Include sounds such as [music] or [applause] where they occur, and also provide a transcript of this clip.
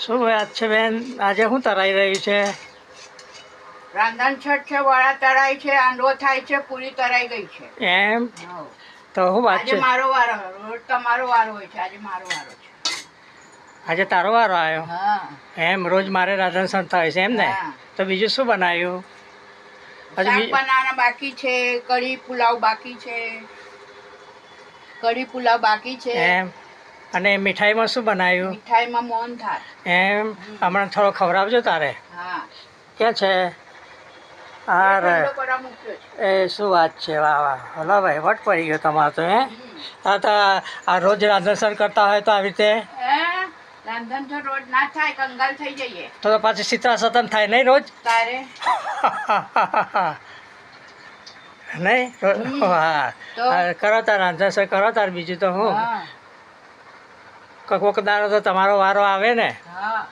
શું વાત છે બેન? આજે શું તરાઈ રહ્યું છે? રાંધણ છઠ છે વડા તળાય છે આંડો થાય છે પૂરી તરાઈ ગઈ છે. એમ? તો શું વાત છે? મારો વારો રોજ તમારો વારો હોય છે આજે મારો વારો છે. આજે તારો વારો આવ્યો? હા. એમ રોજ મારે રાધન સંતા થાય છે એમ ને? તો બીજું શું બનાવ્યું? હજુ બનાવવાના બાકી છે કઢી પુલાવ બાકી છે. કઢી પુલાવ બાકી છે. એમ. અને મીઠાઈમાં શું બનાવ્યું? મીઠાઈમાં મોહન થાળ એમ હમણાં થોડો ખવડાવજો તારે. હા. ક્યાં છે? અરે એ શું વાત છે વાહ વાહ. હલો ભાઈ વટ પડી ગયો તમારે તો હે? આ તો આ રોજ રાંધણસર કરતા હોય તો આવી રીતે? હે? તો રોજ ના થાય કંગાલ થઈ જઈએ. તો તો પાછી સીતા સતન થાય નહીં રોજ? તારે? [laughs] નહીં. હા કરો તાર રાંધણસર કરો તાર બીજું તો હું. કોક દાડો તો તમારો વારો આવે ને. હા.